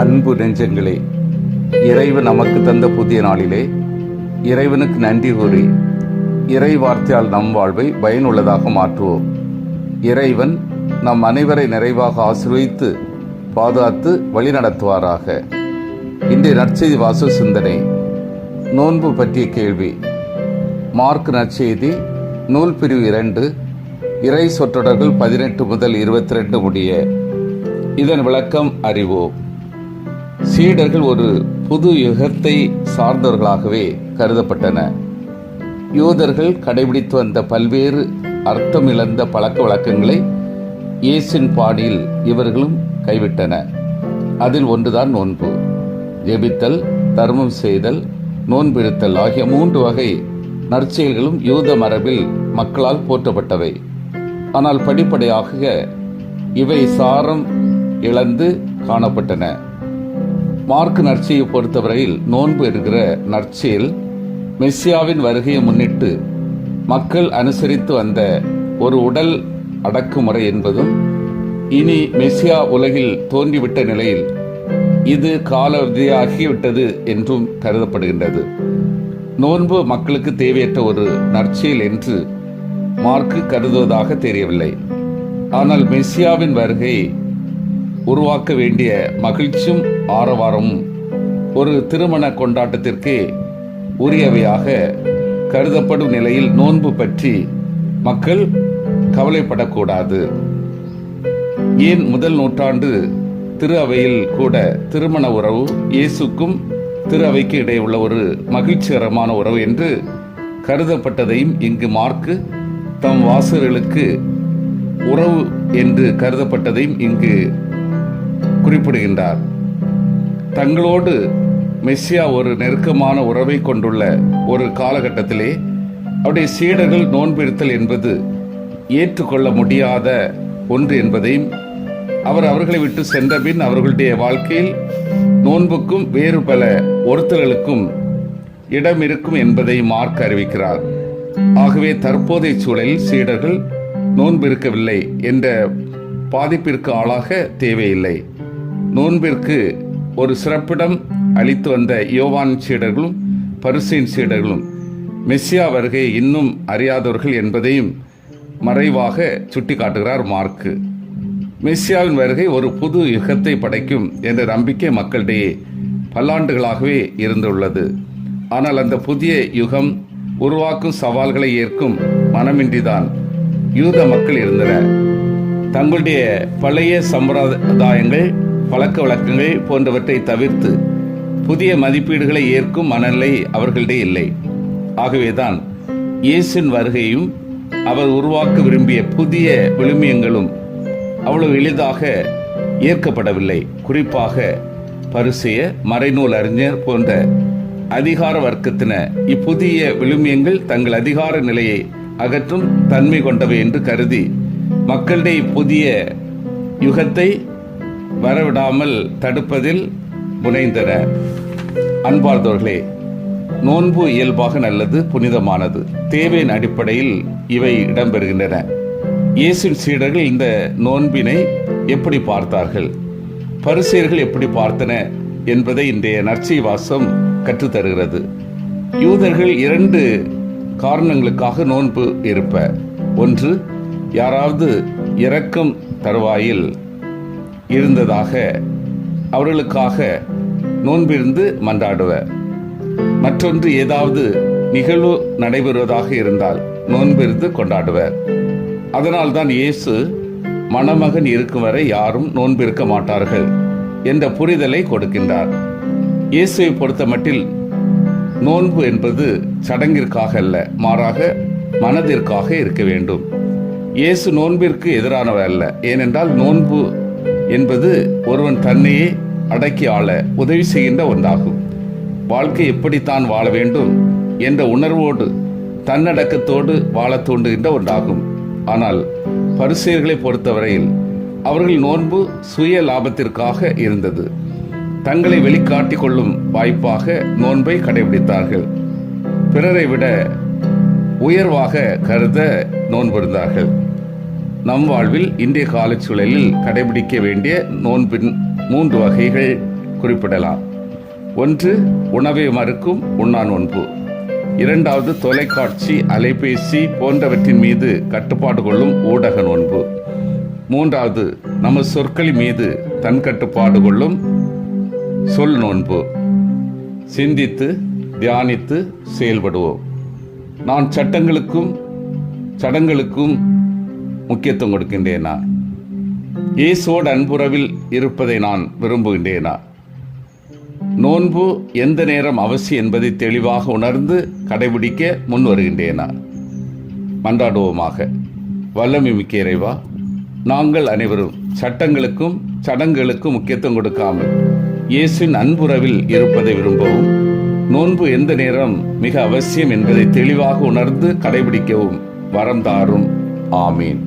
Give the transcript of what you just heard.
அன்பு நெஞ்சங்களே இறைவன் நமக்கு தந்த புதிய நாளிலே இறைவனுக்கு நன்றி கூறி இறை வார்த்தையால் நம் வாழ்வை பயனுள்ளதாக மாற்றுவோம். இறைவன் நம் அனைவரை நிறைவாக ஆசிர்வதித்து பாதுகாத்து வழிநடத்துவாராக. இன்றைய நற்செய்தி வாசு சிந்தனை நோன்பு பற்றிய கேள்வி. மார்க் நற்செய்தி நூல் பிரிவு இரண்டு இறை சொற்றொடர்கள் பதினெட்டு முதல் இருபத்தி ரெண்டு முடிய. இதன் விளக்கம் அறிவோம். சீடர்கள் ஒரு புது யுகத்தை சார்ந்தவர்களாகவே கருதப்பட்டன. யூதர்கள் கடைபிடித்து வந்த பல்வேறு அர்த்தம் இழந்த பழக்க வழக்கங்களை இயேசின் பாணியில் இவர்களும் கைவிட்டன. அதில் ஒன்றுதான் நோன்பு. ஜெபித்தல் தர்மம் செய்தல் நோன்பிருத்தல் ஆகிய மூன்று வகை நற்செயல்களும் யூத மரபில் மக்களால் போற்றப்பட்டவை. ஆனால் படிப்படியாக இவை சாரம் இழந்து காணப்பட்டன. மார்க் நற்செய்யை பொறுத்தவரையில் நோன்பு என்கிற நற்செயல் மெஸ்ஸியாவின் வருகையை முன்னிட்டு மக்கள் அனுசரித்து வந்த ஒரு உடல் அடக்குமுறை என்பதும் இனி மெஸ்ஸியா உலகில் தோன்றிவிட்ட நிலையில் இது காலவதியாகிவிட்டது என்றும் கருதப்படுகின்றது. நோன்பு மக்களுக்கு தேவையற்ற ஒரு நற்செயல் என்று மார்க்கு கருதுவதாக தெரியவில்லை. ஆனால் மெஸ்ஸியாவின் வருகை உருவாக்க வேண்டிய மகிழ்ச்சியும் ஆரவாரமும் ஒரு திருமண கொண்டாட்டத்திற்கு உரியவையாக கருதப்படும் நிலையில் நோன்பு பற்றி மக்கள் கவலைப்படக்கூடாது. ஏன் முதல் நூற்றாண்டு திரு அவையில் கூட திருமண உறவு இயேசுக்கும் திரு அவைக்கு இடையே உள்ள ஒரு மகிழ்ச்சிகரமான உறவு என்று கருதப்பட்டதையும் இங்கு மார்க்கு தம் வாசகர்களுக்கு உறவு என்று கருதப்பட்டதையும் இங்கு குறிப்பிடுகின்றார். தங்களோடு மெஸ்ஸியா ஒரு நெருக்கமான உறவை கொண்டுள்ள ஒரு காலகட்டத்திலே அவருடைய சீடர்கள் நோன்பிருத்தல் என்பது ஏற்றுக்கொள்ள முடியாத ஒன்று என்பதையும் அவர் அவர்களை விட்டு சென்றபின் அவர்களுடைய வாழ்க்கையில் நோன்புக்கும் வேறு பல ஒருத்தர்களுக்கும் இடம் இருக்கும் என்பதை மார்க் அறிவிக்கிறார். ஆகவே தற்போதைய சூழலில் சீடர்கள் நோன்பிருக்கவில்லை என்ற பாதிப்பிற்கு ஆளாக தேவையில்லை. நோன்பிற்கு ஒரு சிறப்பிடம் அளித்து வந்த யோவான் சீடர்களும் பரிசைன் சீடர்களும் மெஸ்ஸியா வருகை இன்னும் அறியாதவர்கள் என்பதையும் மறைவாக சுட்டிக்காட்டுகிறார் மார்க்கு. மெஸ்ஸியாவின் வருகை ஒரு புது யுகத்தை படைக்கும் என்ற நம்பிக்கை மக்களிடையே பல்லாண்டுகளாகவே இருந்துள்ளது. ஆனால் அந்த புதிய யுகம் உருவாக்கும் சவால்களை ஏற்கும் மனமின்றிதான் யூத மக்கள் இருந்தனர். தங்களுடைய பழைய சம்பிரதாயங்கள் பழக்க வழக்கங்கள் போன்றவற்றை தவிர்த்து புதிய மதிப்பீடுகளை ஏற்கும் மனநிலை அவர்களிடையே இல்லை. ஆகவேதான் இயேசின் வருகையும் அவர் உருவாக்க விரும்பிய புதிய விழுமியங்களும் அவ்வளவு எளிதாக ஏற்கப்படவில்லை. குறிப்பாக பரிசெய மறைநூல் அறிஞர் போன்ற அதிகார வர்க்கத்தின இப்புதிய விழுமியங்கள் தங்கள் அதிகார நிலையை அகற்றும் தன்மை கொண்டவை என்று கருதி மக்களிடையே புதிய யுகத்தை வரவிடாமல் தடுப்பதில் முனைந்தன. அன்பார்ந்தவர்களே நோன்பு இயல்பாக நல்லது புனிதமானது. தேவையின் அடிப்படையில் இவை இடம்பெறுகின்றன. இயேசின் சீடர்கள் இந்த நோன்பினை எப்படி பார்த்தார்கள்? பரிசெயர்கள் எப்படி பார்த்தன என்பதை இன்றைய நற்சை வாசம் கற்றுத்தருகிறது. யூதர்கள் இரண்டு காரணங்களுக்காக நோன்பு இருப்ப. ஒன்று யாராவது இரக்கம் தருவாயில் இருந்ததாக அவர்களுக்காக நோன்பிருந்து மன்றாடுவர். மற்றொன்று ஏதாவது நிகழ்வு நடைபெறுவதாக இருந்தால் நோன்பிருந்து கொண்டாடுவர். அதனால்தான் இயேசு மணமகன் இருக்கும் வரை யாரும் நோன்பிருக்க மாட்டார்கள் என்ற புரிதலை கொடுக்கின்றார். இயேசுவை பொறுத்த மட்டில் நோன்பு என்பது சடங்கிற்காக அல்ல மாறாக மனதிற்காக இருக்க வேண்டும். இயேசு நோன்பிற்கு எதிரானவர் அல்ல ஏனென்றால் நோன்பு என்பது ஒருவன் தன்னையே அடக்கி ஆள உதவி செய்கின்ற ஒன்றாகும். வாழ்க்கை எப்படித்தான் வாழ வேண்டும் என்ற உணர்வோடு தன்னடக்கத்தோடு வாழ தூண்டுகின்ற ஒன்றாகும். ஆனால் பரிசெயர்களை பொறுத்தவரையில் அவர்கள் நோன்பு சுய லாபத்திற்காக இருந்தது. தங்களை வெளிக்காட்டிக் கொள்ளும் வாய்ப்பாக நோன்பை கடைபிடித்தார்கள். பிறரை விட உயர்வாக கருத நோன்பிருந்தார்கள் நம் வாழ்வில் இன்றைய காலச்சூழலில் கடைபிடிக்க வேண்டிய நோன்பின் மூன்று வகைகள் குறிப்பிடலாம். ஒன்று உணவை மறுக்கும் உண்ணா நோன்பு. இரண்டாவது தொலைக்காட்சி அலைபேசி போன்றவற்றின் மீது கட்டுப்பாடு கொள்ளும் ஊடக நோன்பு. மூன்றாவது நமது சொற்களின் மீது தன் கட்டுப்பாடு கொள்ளும் சொல் நோன்பு. சிந்தித்து தியானித்து செயல்படுவோம். நான் சட்டங்களுக்கும் சடங்களுக்கும் முக்கியத்துவம் கொடுக்கின்றேனா? இயேசுவோடு அன்புறவில் இருப்பதை நான் விரும்புகின்றேனா? நோன்பு எந்த நேரம் அவசியம் என்பதை தெளிவாக உணர்ந்து கடைபிடிக்க முன் வருகின்றேனா? மன்றாடுவோமாக. வல்லமை மிக்க இறைவா நாங்கள் அனைவரும் சட்டங்களுக்கும் சடங்குகளுக்கும் முக்கியத்துவம் கொடுக்காமல் இயேசுவின் அன்புறவில் இருப்பதை விரும்பவும் நோன்பு எந்த நேரம் மிக அவசியம் என்பதை தெளிவாக உணர்ந்து கடைபிடிக்கவும் வரம் தாரும். ஆமீன்.